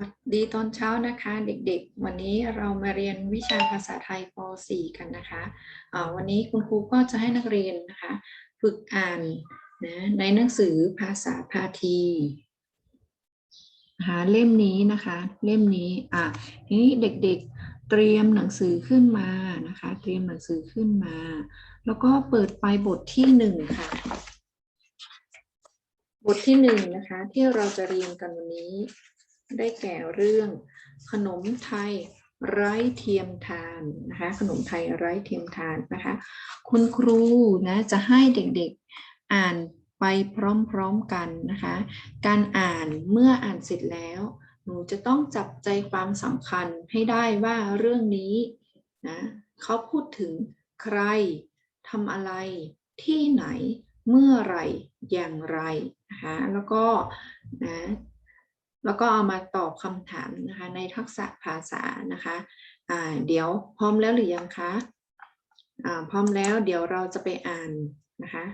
วัสดีตอนเช้านะคะเด็กๆ วันนี้เรามาเรียนวิชาภาษาไทยป .4 กันนะคะอ่าวันนี้คุณครูก็จะให้นักเรียนนะคะ ฝึกอ่านนะในหนังสือภาษาพาทีนะคะเล่มนี้นะคะ เล่มนี้อะทีนี้เด็กๆเตรียมหนังสือขึ้นมานะคะ เตรียมหนังสือขึ้นมา แล้วก็เปิดไปบทที่หนึ่งค่ะ บทที่หนึ่งนะคะที่เราจะเรียนกันวันนี้ ได้แก่เรื่อง ขนมไทยไร้เทียมทานนะคะขนมไทยไร้เทียมทานนะคะ คุณครูนะจะให้เด็กๆอ่านไปพร้อมๆกันนะคะ การอ่านเมื่ออ่านเสร็จแล้ว หนูจะต้องจับใจความสำคัญให้ได้ว่าเรื่องนี้นะเขาพูดถึงใครทำอะไรที่ไหนเมื่อไรอย่างไรนะคะแล้วก็นะ แล้วก็เอามาตอบคำถามนะคะในทักษะภาษานะคะอ่าเดี๋ยวพร้อมแล้วหรือยังคะพร้อมแล้วเดี๋ยวเราจะไปอ่านนะคะ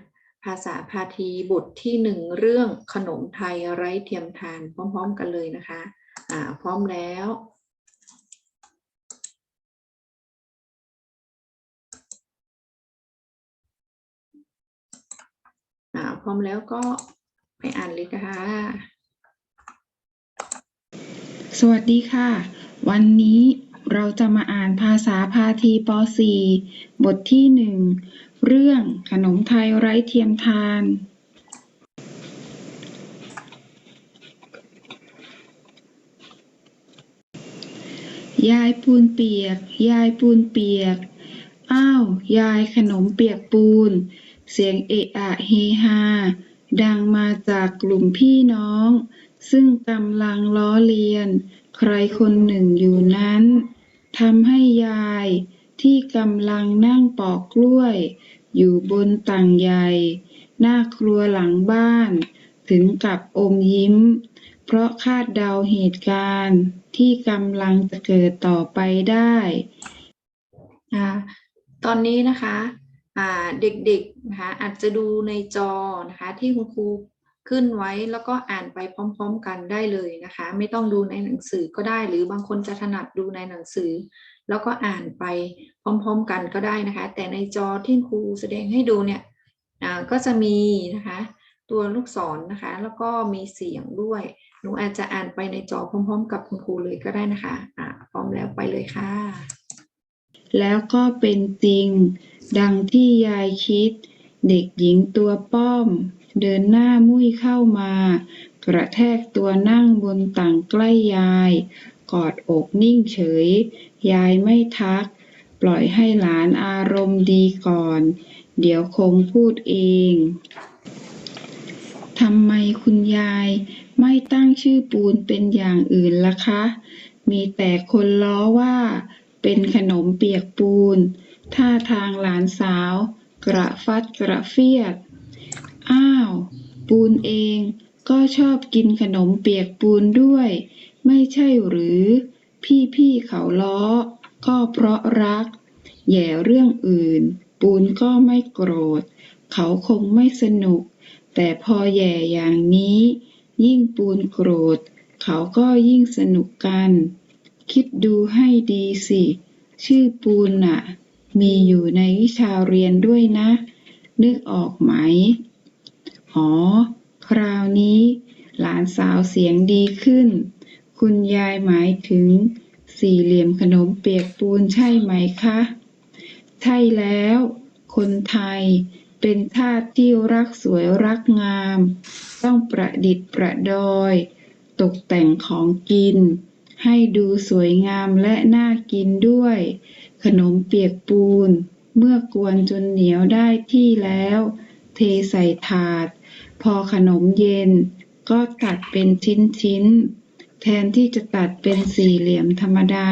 ภาษาพาทีบทที่หนึ่งเรื่องขนมไทยไร้เทียมทานพร้อม ๆ กันเลยนะคะอ่าพร้อมแล้วพร้อมแล้วก็ไปอ่านเลยค่ะ สวัสดีค่ะ วันนี้เราจะมาอ่านภาษาพาทีป .4 บทที่หนึ่งเรื่องขนมไทยไร้เทียมทาน ยายปูนเปียก ยายปูนเปียก อ้าว ยายขนมเปียกปูน เสียงเอะอะเฮฮาดังมาจากกลุ่มพี่น้อง ซึ่งกำลังล้อเลียน ใครคนหนึ่งอยู่นั้นทำให้ยายที่กำลังนั่งปอกกล้วย อยู่บนต่างใหญ่ หน้าครัวหลังบ้าน ถึงกับอมยิ้ม เพราะคาดเดาเหตุการณ์ที่กำลังจะเกิดต่อไปได้ตอนนี้นะคะเด็กๆนะคะอาจจะดูในจอนะคะที่คุณครู ขึ้นไว้แล้วก็อ่านไปพร้อม ๆ กันได้เลยนะคะ ไม่ต้องดูในหนังสือก็ได้ หรือบางคนจะถนัดดูในหนังสือ แล้วก็อ่านไปพร้อม ๆ กันก็ได้นะคะ แต่ในจอที่ครูแสดงให้ดูเนี่ยก็จะมีนะคะตัวลูกศรนะคะ แล้วก็มีเสียงด้วยหนูอาจจะอ่านไปในจอพร้อม ๆ กับคุณครูเลยก็ได้นะคะอ่าพร้อมแล้วไปเลยค่ะ แล้วก็เป็นจริงดังที่ยายคิด เด็กหญิงตัวป้อม เดินหน้ามุ่ยเข้ามากระแทกตัวนั่งบนต่างใกล้ยาย กอดอกนิ่งเฉย ยายไม่ทัก ปล่อยให้หลานอารมณ์ดีก่อน เดี๋ยวคงพูดเองทำไมคุณยายไม่ตั้งชื่อปูนเป็นอย่างอื่นล่ะคะ มีแต่คนล้อว่า เป็นขนมเปียกปูน ท่าทางหลานสาว กระฟัดกระเฟียด อ้าว ปูนเองก็ชอบกินขนมเปียกปูนด้วย ไม่ใช่หรือ พี่ๆเขาล้อ ก็เพราะรัก แย่เรื่องอื่น ปูนก็ไม่โกรธ เขาคงไม่สนุก แต่พอแย่อย่างนี้ ยิ่งปูนโกรธ เขาก็ยิ่งสนุกกัน คิดดูให้ดีสิ ชื่อปูนน่ะ มีอยู่ในวิชาเรียนด้วยนะ นึกออกไหม อ๋อ คราวนี้ หลานสาวเสียงดีขึ้น คุณยายหมายถึง สี่เหลี่ยมขนมเปียกปูนใช่ไหมคะ ใช่แล้ว คนไทยเป็นทาสที่รักสวยรักงาม ต้องประดิษฐ์ประดอย ตกแต่งของกิน ให้ดูสวยงามและน่ากินด้วย ขนมเปียกปูน เมื่อกวนจนเหนียวได้ที่แล้ว เทใส่ถาด พอขนมเย็น ก็ตัดเป็นชิ้นๆ แทนที่จะตัดเป็นสี่เหลี่ยมธรรมดา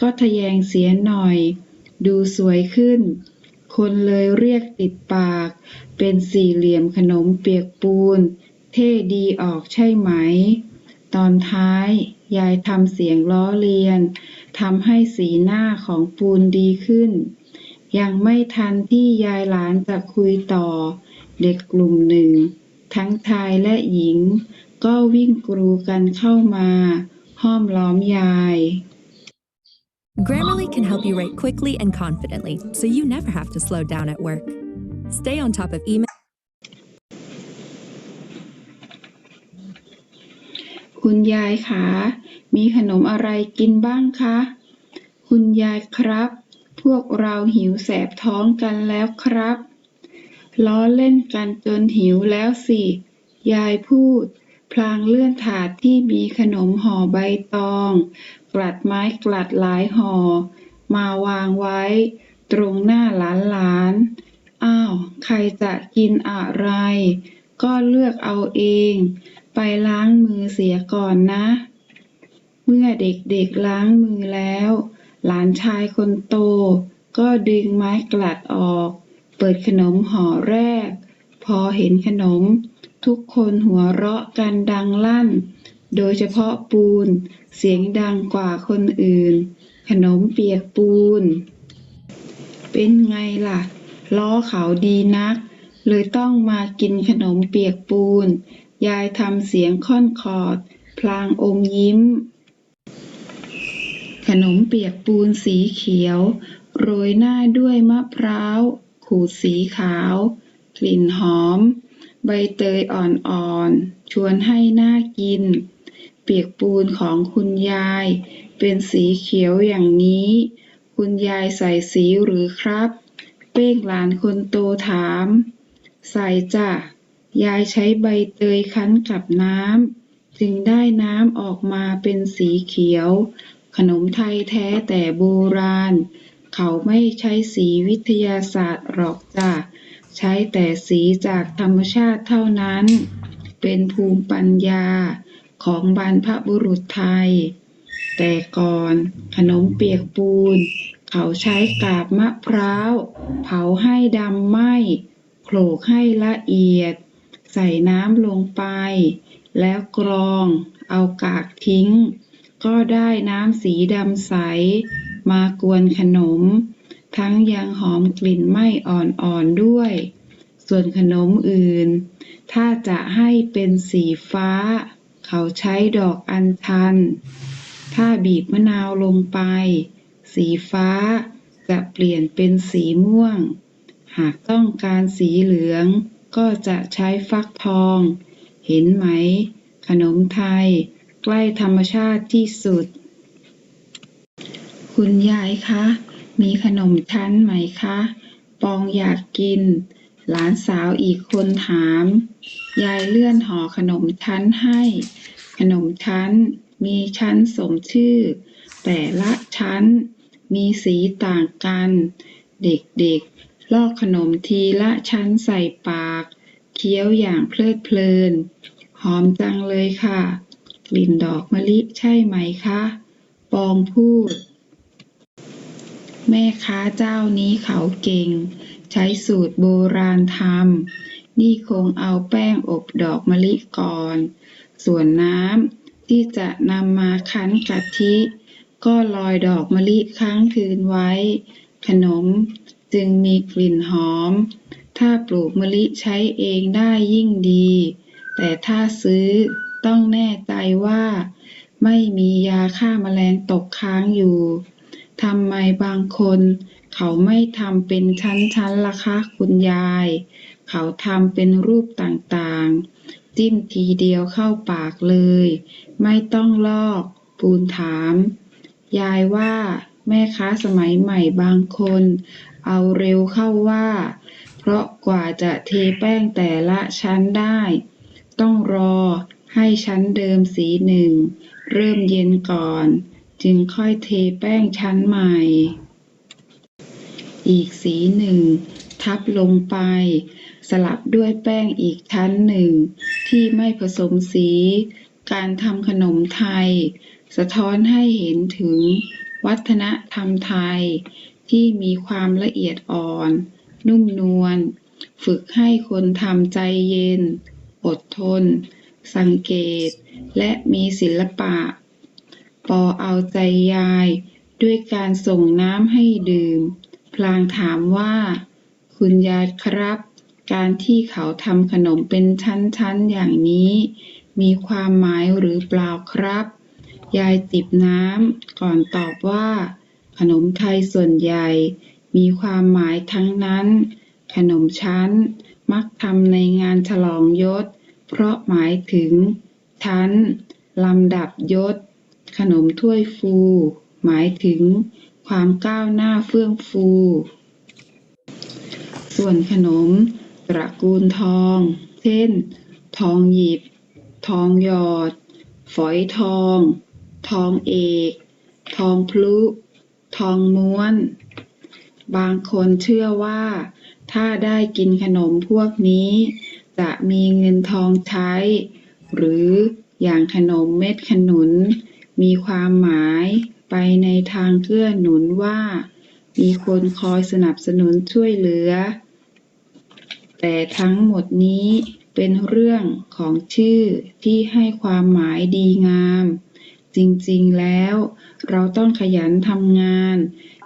ก็ทะแยงเสียหน่อย ดูสวยขึ้น คนเลยเรียกติดปาก เป็นสี่เหลี่ยมขนมเปียกปูน เท่ดีออกใช่ไหม ตอนท้ายยายทำเสียงล้อเลียนทำให้สีหน้าของปูนดีขึ้น ยังไม่ทันที่ยายหลานจะคุยต่อ เด็กกลุ่มหนึ่ง ทั้งชายและหญิง ก็วิ่งกรูกันเข้ามา ห้อมล้อมยาย Grammarly can help you write quickly and confidently, so you never have to slow down at work. Stay on top of email. คุณยายคะ มีขนมอะไรกินบ้างคะ คุณยายครับ พวกเราหิวแสบท้องกันแล้วครับ ล้อเล่นกันจนหิวแล้วสิ ยายพูด พลางเลื่อนถาดที่มีขนมห่อใบตอง กลัดไม้กลัดหลายห่อ มาวางไว้ ตรงหน้าหลานหลานๆอ้าว ใครจะกินอะไร ก็เลือกเอาเอง ไปล้างมือเสียก่อนนะ เมื่อเด็กๆล้างมือแล้ว หลานชายคนโต ก็ดึงไม้กลัดออก เปิดขนมห่อแรก พอเห็นขนม ทุกคนหัวเราะกันดังลั่น โดยเฉพาะปูน เสียงดังกว่าคนอื่น ขนมเปียกปูน เป็นไงล่ะ ล้อเขาดีนัก เลยต้องมากินขนมเปียกปูน ยายทำเสียงค่อนคอร์ดพลางอมยิ้ม ขนมเปียกปูนสีเขียว โรยหน้าด้วยมะพร้าว ขูดสีขาว กลิ่นหอม ใบเตยอ่อนๆ ชวนให้น่ากิน เปียกปูนของคุณยาย เป็นสีเขียวอย่างนี้ คุณยายใส่สีหรือครับ เป้งหลานคนโตถาม ใส่จ้ะ ยายใช้ใบเตยคั้นกับน้ำ จึงได้น้ำออกมาเป็นสีเขียว ขนมไทยแท้แต่โบราณ เขาไม่ใช้สีวิทยาศาสตร์หรอกจ้ะ ใช้แต่สีจากธรรมชาติเท่านั้น เป็นภูมิปัญญาของบรรพบุรุษไทย แต่ก่อนขนมเปียกปูน เขาใช้กาบมะพร้าว เผาให้ดำไหมโขลกให้ละเอียด ใส่น้ำลงไป แล้วกรอง เอากากทิ้ง ก็ได้น้ำสีดำใส มากวนขนม ทั้งยังหอมกลิ่นไหม้อ่อนๆด้วย ส่วนขนมอื่น ถ้าจะให้เป็นสีฟ้า เขาใช้ดอกอัญชัน ถ้าบีบมะนาวลงไป สีฟ้าจะเปลี่ยนเป็นสีม่วง หากต้องการสีเหลืองก็จะใช้ฟักทอง เห็นไหม ขนมไทย ใกล้ธรรมชาติที่สุด คุณยายคะ มีขนมชั้นไหมคะ ปองอยากกิน หลานสาวอีกคนถาม ยายเลื่อนห่อขนมชั้นให้ ขนมชั้น มีชั้นสมชื่อ แต่ละชั้น มีสีต่างกัน เด็กๆ ลอกขนมทีละชั้นใส่ปาก เคี้ยวอย่างเพลิดเพลิน หอมจังเลยค่ะ กลิ่นดอกมะลิใช่ไหมคะ ปองพูด แม่ค้าเจ้านี้เขาเก่ง ใช้สูตรโบราณทำนี่คงเอาแป้งอบดอกมะลิก่อน ส่วนน้ำที่จะนำมาคั้นกะทิ ก็ลอยดอกมะลิค้างคืนไว้ ขนมจึงมีกลิ่นหอม ถ้าปลูกมะลิใช้เองได้ยิ่งดี แต่ถ้าซื้อต้องแน่ใจว่า ไม่มียาฆ่าแมลงตกค้างอยู่ ทำไมบางคนเขาไม่ทำเป็นชั้นๆล่ะคะคุณยาย เขาทำเป็นรูปต่างๆ จิ้มทีเดียวเข้าปากเลย ไม่ต้องลอก ปูนถาม ยายว่าแม่ค้าสมัยใหม่บางคน เอาเร็วเข้าว่า เพราะกว่าจะเทแป้งแต่ละชั้นได้ ต้องรอให้ชั้นเดิมสีหนึ่ง เริ่มเย็นก่อน จึงค่อยเทแป้งชั้นใหม่ อีกสีหนึ่ง ทับลงไป สลับด้วยแป้งอีกชั้นหนึ่ง ที่ไม่ผสมสี การทำขนมไทย สะท้อนให้เห็นถึง วัฒนธรรมไทย ที่มีความละเอียดอ่อน นุ่มนวลฝึกให้คนทำใจเย็น อดทน สังเกต และมีศิลปะ ปอเอาใจยาย ด้วยการส่งน้ำให้ดื่ม พลางถามว่า คุณยายครับ การที่เขาทำขนมเป็นชั้นๆอย่างนี้ มีความหมายหรือเปล่าครับ ยายจิบน้ำก่อนตอบว่า ขนมไทยส่วนใหญ่ มีความหมายทั้งนั้น ขนมชั้น มักทำในงานฉลองยศ เพราะหมายถึง ชั้นลำดับยศ ขนมถ้วยฟู หมายถึงความก้าวหน้าเฟื่องฟู ส่วนขนมตระกูลทอง เช่น ทองหยิบ ทองหยอด ฝอยทอง ทองเอก ทองพลุ ทองม้วน บางคนเชื่อว่า ถ้าได้กินขนมพวกนี้ จะมีเงินทองใช้ หรืออย่างขนมเม็ดขนุน มีความหมายไปในทางเกื้อหนุนว่า มีคนคอยสนับสนุนช่วยเหลือ แต่ทั้งหมดนี้เป็นเรื่องของชื่อที่ให้ความหมายดีงาม จริงๆแล้วเราต้องขยันทำงาน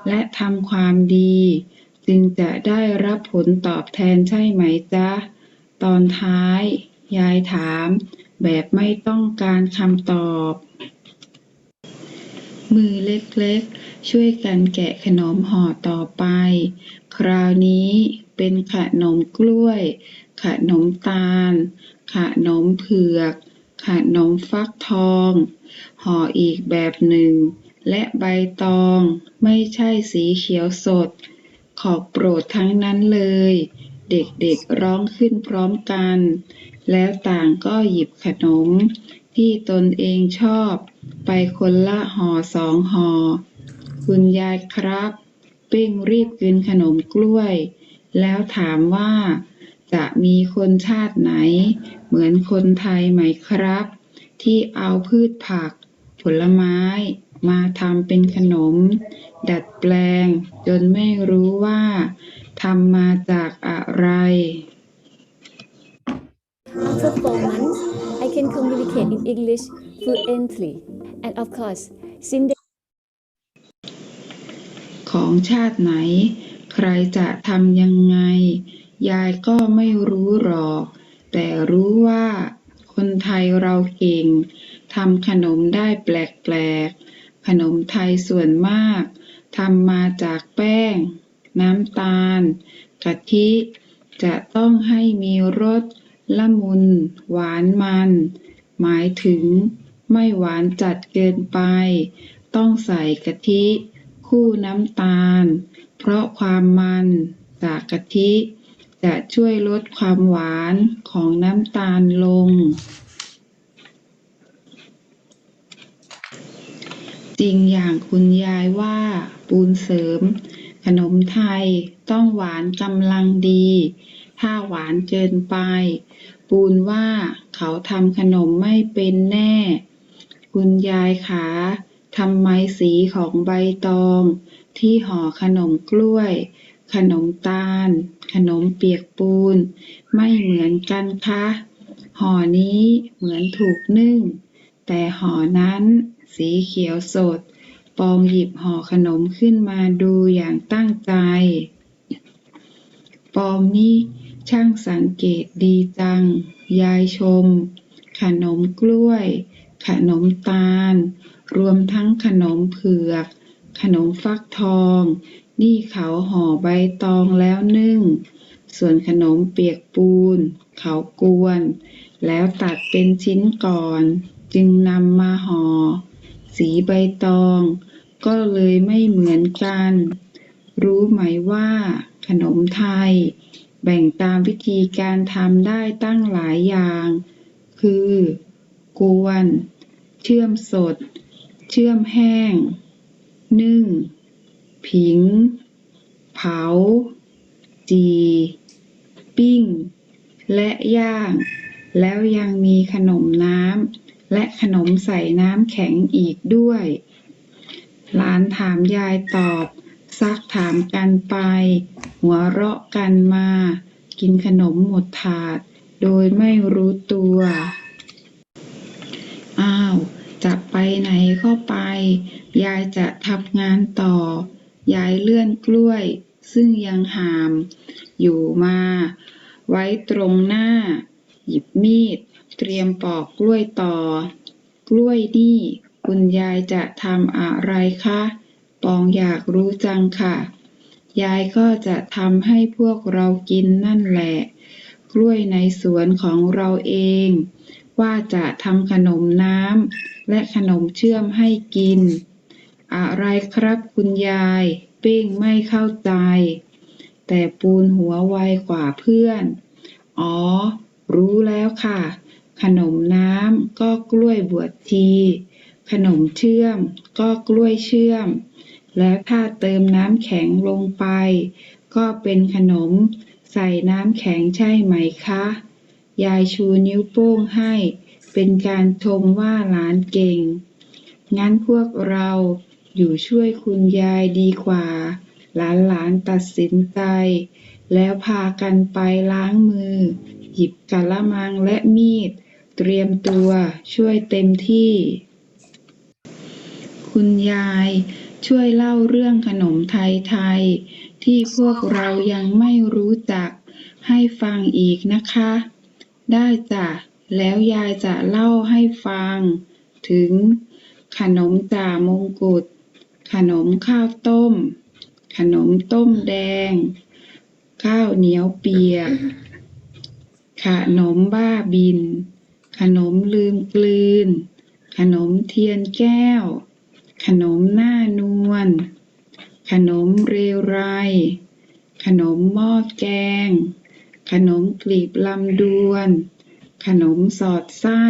และทำความดี จึงจะได้รับผลตอบแทนใช่ไหมจ๊ะ ตอนท้าย ยายถามแบบไม่ต้องการคำตอบ มือเล็กๆ ช่วยกันแกะขนมห่อต่อไป คราวนี้เป็นขนมกล้วย ขนมตาล ขนมเผือก ขนมฟักทอง ห่ออีกแบบหนึ่ง และใบตองไม่ใช่สีเขียวสด ขอบโปรดทั้งนั้นเลย เด็กๆร้องขึ้นพร้อมกัน แล้วต่างก็หยิบขนมที่ตนเองชอบ ไปคนละห่อสองห่อ คุณยายครับเป้งรีบกินขนมกล้วย แล้วถามว่า จะมีคนชาติไหน เหมือนคนไทยไหมครับ ที่เอาพืชผัก ผลไม้ มาทำเป็นขนม ดัดแปลง จนไม่รู้ว่าทำมาจากอะไร After four months, I can communicate in English fluently. And of course, since the ของชาติไหน ใครจะทำยังไง ยายก็ไม่รู้หรอก แต่รู้ว่าคนไทยเราเก่งทำขนมได้แปลกๆ ขนมไทยส่วนมากทำมาจากแป้ง น้ำตาล กะทิ จะต้องให้มีรสละมุน หวานมัน หมายถึง ไม่หวานจัดเกินไป ต้องใส่กะทิ คู่น้ำตาล เพราะความมันจากกะทิ จะช่วยลดความหวานของน้ำตาลลง จริงอย่างคุณยายว่าปูนเสริม ขนมไทยต้องหวานกำลังดี ถ้าหวานเกินไป ปูนว่าเขาทำขนมไม่เป็นแน่ คุณยายขาทำไมสีของใบตอง ที่ห่อขนมกล้วย ขนมตาล ขนมเปียกปูน ไม่เหมือนกันคะ ห่อนี้เหมือนถูกนึ่ง แต่ห่อนั้นสีเขียวสด ปองหยิบห่อขนมขึ้นมาดูอย่างตั้งใจ ปองนี่ช่างสังเกตดีจัง ยายชม ขนมกล้วย ขนมตาล รวมทั้งขนมเผือก ขนมฟักทอง นี่เขาห่อใบตองแล้วนึ่ง ส่วนขนมเปียกปูน เขากวน แล้วตัดเป็นชิ้นก่อน จึงนำมาห่อ สีใบตอง ก็เลยไม่เหมือนกัน รู้ไหมว่า ขนมไทย แบ่งตามวิธีการทำได้ตั้งหลายอย่าง คือ กวน เชื่อมสด เชื่อมแห้ง นึ่ง ผิง เผา จี ปิ้ง และย่าง แล้วยังมีขนมน้ำ และขนมใส่น้ำแข็งอีกด้วย หลานถามยายตอบ ซักถามกันไป หัวเราะกันมา กินขนมหมดถาด โดยไม่รู้ตัว อ้าว จะไปไหนก็ไป ยายจะทำงานต่อ ยายเลื่อนกล้วย ซึ่งยังหาม อยู่มา ไว้ตรงหน้า หยิบมีด เตรียมปอกกล้วยต่อ กล้วยนี่ คุณยายจะทำอะไรคะ ปองอยากรู้จังค่ะ ยายก็จะทำให้พวกเรากินนั่นแหละ กล้วยในสวนของเราเอง ว่าจะทำขนมน้ำและขนมเชื่อมให้กิน อะไรครับคุณยาย เป้งไม่เข้าใจ แต่ปูนหัวไวกว่าเพื่อน อ๋อ รู้แล้วค่ะ ขนมน้ำก็กล้วยบวชชี ขนมเชื่อมก็กล้วยเชื่อม แล้วถ้าเติมน้ำแข็งลงไป ก็เป็นขนมใส่น้ำแข็งใช่ไหมคะ ยายชูนิ้วโป้งให้ เป็นการชมว่าหลานเก่ง งั้นพวกเราอยู่ช่วยคุณยายดีกว่า หลานๆตัดสินใจ แล้วพากันไปล้างมือ หยิบกะละมังและมีด เตรียมตัวช่วยเต็มที่ คุณยายช่วยเล่าเรื่องขนมไทยๆที่พวกเรายังไม่รู้จักให้ฟังอีกนะคะ ได้จ้ะ แล้วยายจะเล่าให้ฟัง ถึงขนมจ่ามงกุฎ ขนมข้าวต้ม ขนมต้มแดง ข้าวเหนียวเปียก ขนมบ้าบิน ขนมลืมกลืน ขนมเทียนแก้ว ขนมหน้านวล ขนมเรวไร ขนมหม้อแกง ขนมกลีบลำดวน ขนมสอดไส้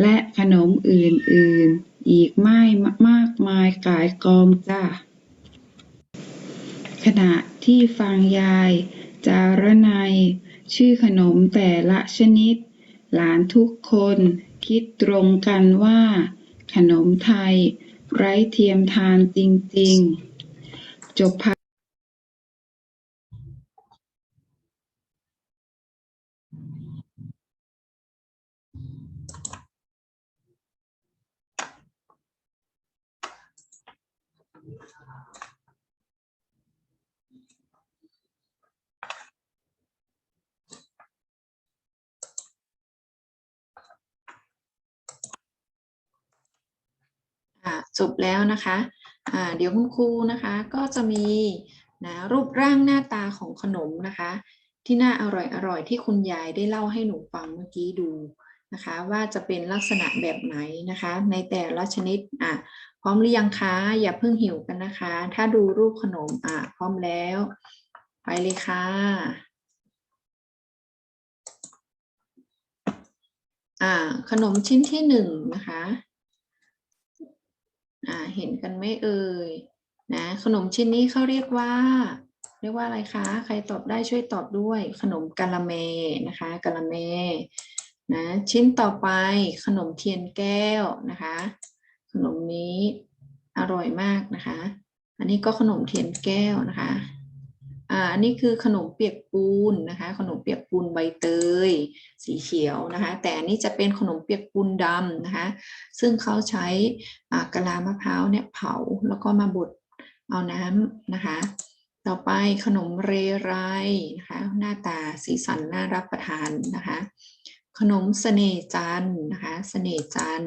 และขนมอื่นๆ อีกไม่มากมายกายกองจ้าขณะที่ฟังยาย จารนัย ชื่อขนมแต่ละชนิด หลานทุกคนคิดตรงกันว่า ขนมไทย ไร้เทียมทานจริง ๆ จบ จบแล้วนะคะอ่าเดี๋ยวคุณครูนะคะก็จะมีนะรูปร่างหน้าตาของขนมนะคะ ที่น่าอร่อยอร่อยที่คุณยายได้เล่าให้หนูฟังเมื่อกี้ดูนะคะ ว่าจะเป็นลักษณะแบบไหนนะคะ ในแต่ละชนิดอะพร้อมหรือยังคะอย่าเพิ่งหิวกันนะคะ ถ้าดูรูปขนมอะพร้อมแล้ว ไปเลยค่ะอ่าขนมชิ้นที่หนึ่งนะคะ อ่าเห็นกันไหมเอ่ยนะขนมชิ้นนี้เขาเรียกว่า เรียกว่าอะไรคะ ใครตอบได้ช่วยตอบด้วย ขนมกะละเมนะคะกะละเมนะชิ้นต่อไปขนมเทียนแก้วนะคะ ขนมนี้อร่อยมากนะคะ อันนี้ก็ขนมเทียนแก้วนะคะ อ่าอันนี้คือขนมเปียกปูนนะคะ ขนมเปียกปูนใบเตย สีเขียวนะคะ แต่อันนี้จะเป็นขนมเปียกปูนดำนะคะ ซึ่งเขาใช้กะลามะพร้าวเนี่ยเผาแล้วก็มาบดเอาน้ำนะคะ ต่อไปขนมเรไรนะคะ หน้าตาสีสันน่ารับประทานนะคะ ขนมเสน่จันนะคะเสน่จัน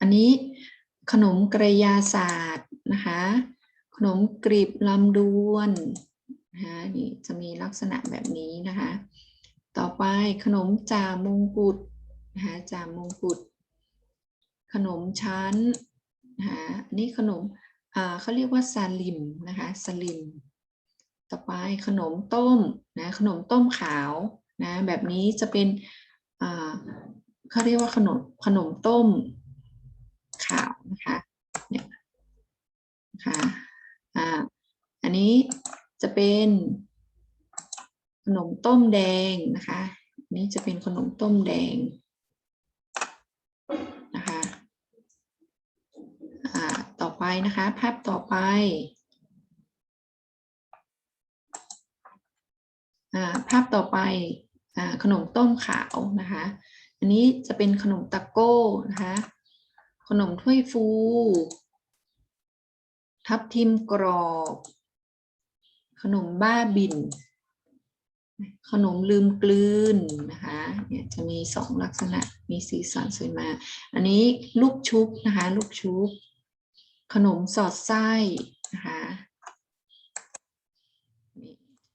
อันนี้ขนมกระยาศาสตร์นะคะ ขนมกรีบลำดวนนะคะนี่จะมีลักษณะแบบนี้นะคะ ต่อไปขนมจ่ามงกุฎนะคะจ่ามงกุฎขนมชั้นนะคะนนี้ขนมอ่าเขาเรียกว่าซาลิมนะคะซาลิม ต่อไปขนมต้มนะขนมต้มขาวนะแบบนี้จะเป็นอ่าเขาเรียกว่าขนมขนมต้มขาวนะคะเนี่ยนะคะ นนี้จะเป็นขนมต้มแดงนะคะอันนี้จะเป็นขนมต้มแดงนะคะอ่าต่อไปนะคะ ภาพต่อไปอ่าภาพต่อไปอ่าขนมต้มขาวนะคะ อันนี้จะเป็นขนมตะโก้นะคะ ขนมถ้วยฟู ทับทิมกรอบ ขนมบ้าบิน ขนมลืมกลืนนะคะเนี่ยจะมีสองลักษณะมีสีสันสวยมากอันนี้ลูกชุบนะคะลูกชุบ ขนมสอดไส้นะคะ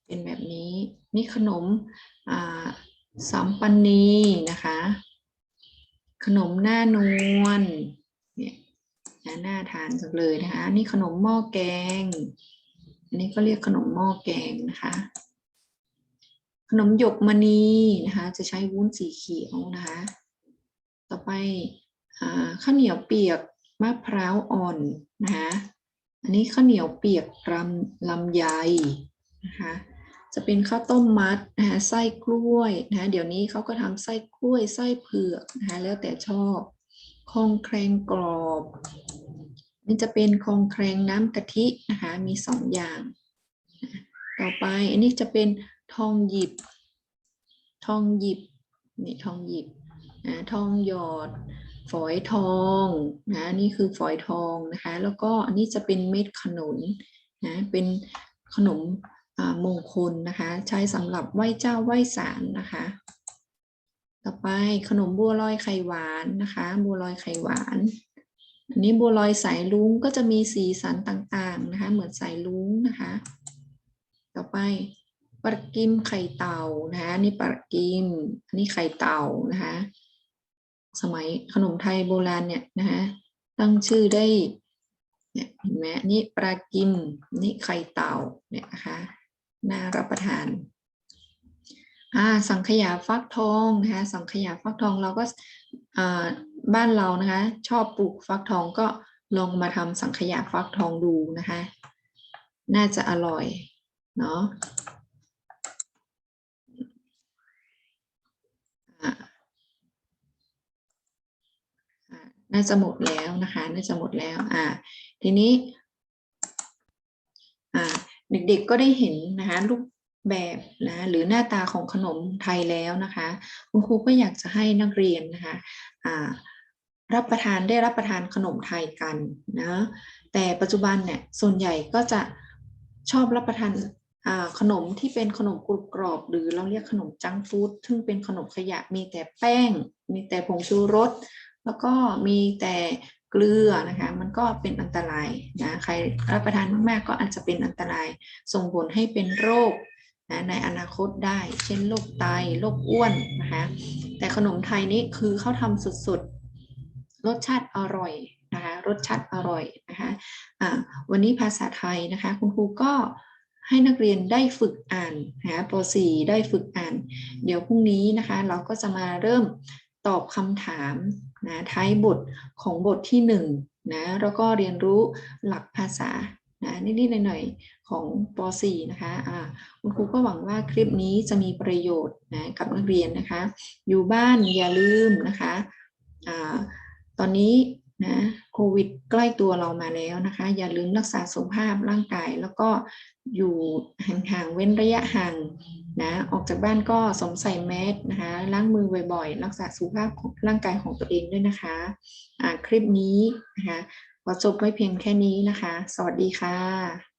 เป็นแบบนี้นี่ขนมอ่าสัมปันนีนะคะ ขนมหน้านวลเนี่ยน่าน่าทานจังเลยนะคะ นี่ขนมหม้อแกง อันนี้ก็เรียกขนมหม้อแกงนะคะ ขนมหยกมณีนะคะ จะใช้วุ้นสีเขียวนะคะ ต่อไปอข้าวเหนียวเปียกมะพร้าวอ่อนนะคะอันนี้ข้าวเหนียวเปียกลำลำไยนะคะจะเป็นข้าวต้มมัดนะคะไส้กล้วยนะคะเดี๋ยวนี้เขาก็ทำไส้กล้วยไส้เผือกนะคะแล้วแต่ชอบคองแครงกรอบ นี่จะเป็นคองแครงน้ำกะทินะคะมีสองอย่าง ต่อไปอันนี้จะเป็นทองหยิบ ทองหยิบนี่ทองหยิบนะทองหยอด ฝอยทองนะนี่คือฝอยทองนะคะแล้วก็อันนี้จะเป็นเม็ดขนุนนะเป็นขนมมงคลนะคะใช้สำหรับไหว้เจ้าไหว้ศาลนะคะ ต่อไปขนมบัวลอยไข่หวานนะคะ บัวลอยไข่หวาน อันนี้บัวลอยสายลุงก็จะมีสีสันต่างๆนะคะเหมือนสายลุงนะคะ ต่อไปปลากิมไข่เต่านะคะนี่ปลากิมอันนี้ไข่เต่านะคะสมัยขนมไทยโบราณเนี่ยนะคะตั้งชื่อได้เนี่ยเห็นไหมนนี่ปลากิมนี่ไข่เต่าเนี่ยนะคะน่ารับประทานอ่าสังขยาฟักทองนะคะสังขยาฟักทองเราก็อ่า บ้านเรานะคะ ชอบปลูกฟักทองก็ลองมาทำสังขยาฟักทองดูนะคะ น่าจะอร่อย เนาะน่าจะหมดแล้วนะคะ น่าจะหมดแล้ว อ่า ทีนี้ อ่า เด็กๆก็ได้เห็นนะคะรูป แบบนะหรือหน้าตาของขนมไทยแล้วนะคะคุณครูก็อยากจะให้นักเรียนนะคะรับประทานได้รับประทานขนมไทยกันนะแต่ปัจจุบันเนี่ยส่วนใหญ่ก็จะชอบรับประทานขนมที่เป็นขนมกรุบกรอบ หรือเราเรียกขนมจังฟู้ดซึ่งเป็นขนมขยะมีแต่แป้ง มีแต่ผงชูรส แล้วก็มีแต่เกลือนะคะมันก็เป็นอันตรายนะใครรับประทานมากๆ ก็อาจจะเป็นอันตรายส่งผลให้เป็นโรค นะในอนาคตได้ เช่นโรคไตโรคอ้วนนะคะแต่ขนมไทยนี่คือเขาทำสุดๆ รสชาติอร่อยนะคะรสชาติอร่อยนะคะอ่าวันนี้ภาษาไทยนะคะคุณครูก็ให้นักเรียนได้ฝึกอ่านนะคะป .4 ได้ฝึกอ่าน เดี๋ยวพรุ่งนี้นะคะเราก็จะมาเริ่มตอบคำถามนะท้ายบทของบทที่หนึ่งนะแล้วก็เรียนรู้หลักภาษานะนิดๆหน่อยๆ ของป .4 นะคะอ่าคุณครูก็หวังว่าคลิปนี้จะมีประโยชน์นะกับนักเรียนนะคะ อยู่บ้านอย่าลืมนะคะอ่าตอนนี้นะโควิดใกล้ตัวเรามาแล้วนะคะ อย่าลืมรักษาสุขภาพร่างกาย แล้วก็อยู่ห่างๆเว้นระยะห่างนะออกจากบ้านก็สวมใส่แมสนะคะล้างมือบ่อยๆ รักษาสุขภาพของร่างกายของตัวเองด้วยนะคะอ่าคลิปนี้นะคะขอจบไว้เพียงแค่นี้นะคะ สวัสดีค่ะ